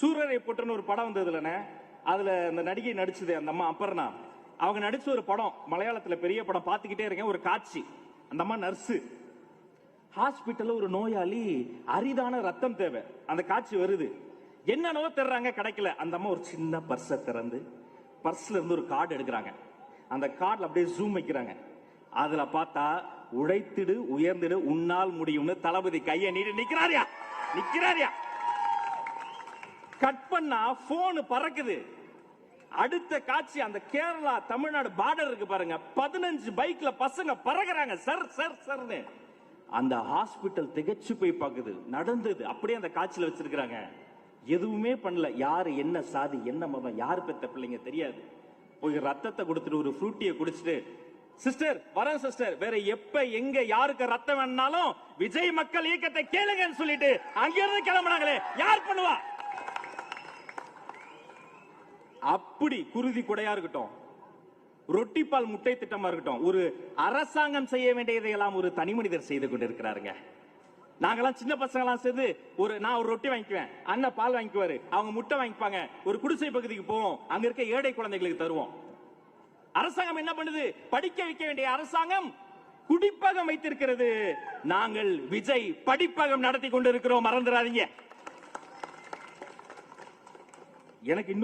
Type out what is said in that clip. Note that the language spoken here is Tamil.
சூரரை போட்டுன்னு ஒரு படம் வந்ததுலண்ணே அதுல அந்த நடிகை நடிச்சது அந்த அம்மா அப்பர்ணா அவங்க நடிச்ச ஒரு படம் மலையாளத்துல பெரிய படம் பார்த்துக்கிட்டே இருக்கேன் ஒரு காட்சி. அந்த அம்மா நர்ஸு. ஹாஸ்பிட்டல்ல ஒரு நோயாளி அரிதான ரத்தம் தேவை. அந்த காட்சி வருது. என்னென்னவோ தர்றாங்க கிடைக்கல. அந்த அம்மா ஒரு சின்ன பர்ஸை திறந்து பர்ஸ்ல இருந்து ஒரு கார்டு எடுக்கிறாங்க. அந்த கார்டில் அப்படியே ஜூம் வைக்கிறாங்க. அதுல பார்த்தா உழைத்திடு உயர்ந்திடு உன்னால் முடியும்னு தளபதி கையை நீட்டு நிக்கிறாரியா? நிக்கிறாரியா? கட் பண்ணா போன் பறக்குது. அடுத்த காட்சி அந்த கேரளா தமிழ்நாடு பார்டர் இருக்கு பாருங்க. பதினஞ்சு பைக்ல பசங்க பறக்குறாங்க. சார் சர் சர்னு அந்த ஹாஸ்பிட்டல் திகைச்சு போய் பார்க்குது நடந்தது. அப்படியே அந்த காட்சியில் வச்சிருக்கிறாங்க. எதுவுமே பண்ணல. யாரு என்ன சாதி என்ன மதம் யார் பெத்த பிள்ளைங்க தெரியாது. போய் ரத்தத்தை கொடுத்துட்டு ஒரு ஃப்ரூட்டியை குடிச்சிட்டு சிஸ்டர் வரேன் சிஸ்டர் வேற எப்ப எங்க யாருக்கு ரத்தம் வேணாலும் விஜய் மக்கள் இயக்கத்தை கேளுங்கன்னு சொல்லிட்டு அங்கிருந்து கிளம்புனாங்களே. யார் பண்ணுவா? அப்படி குருதி குடையா இருக்கட்டும் ரொட்டி பால் முட்டை திட்டமா இருக்கட்டும் ஒரு அரசாங்கம் செய்ய வேண்டியதையெல்லாம் ஒரு தனி மனிதர் செய்து கொண்டிருக்கிறாருங்க. நாங்கெல்லாம் சின்ன பசங்களாம் சேர்ந்து ஒரு நான் ஒரு ரொட்டி வாங்கிக்குவேன் அண்ணன் பால் வாங்கிக்குவாரு அவங்க முட்டை வாங்கிப்பாங்க ஒரு குடிசை பகுதிக்கு போவோம் அங்க இருக்க ஏழை குழந்தைகளுக்கு தருவோம். அரசாங்கம் என்ன பண்ணுது? படிக்க வைக்க வேண்டிய அரசாங்கம் குடிப்பகம் வைத்திருக்கிறது. நாங்கள் விஜய் படிப்பகம் நடத்தி கொண்டிருக்கிறோம் மறந்துடாதீங்க. எனக்கு இன்னும்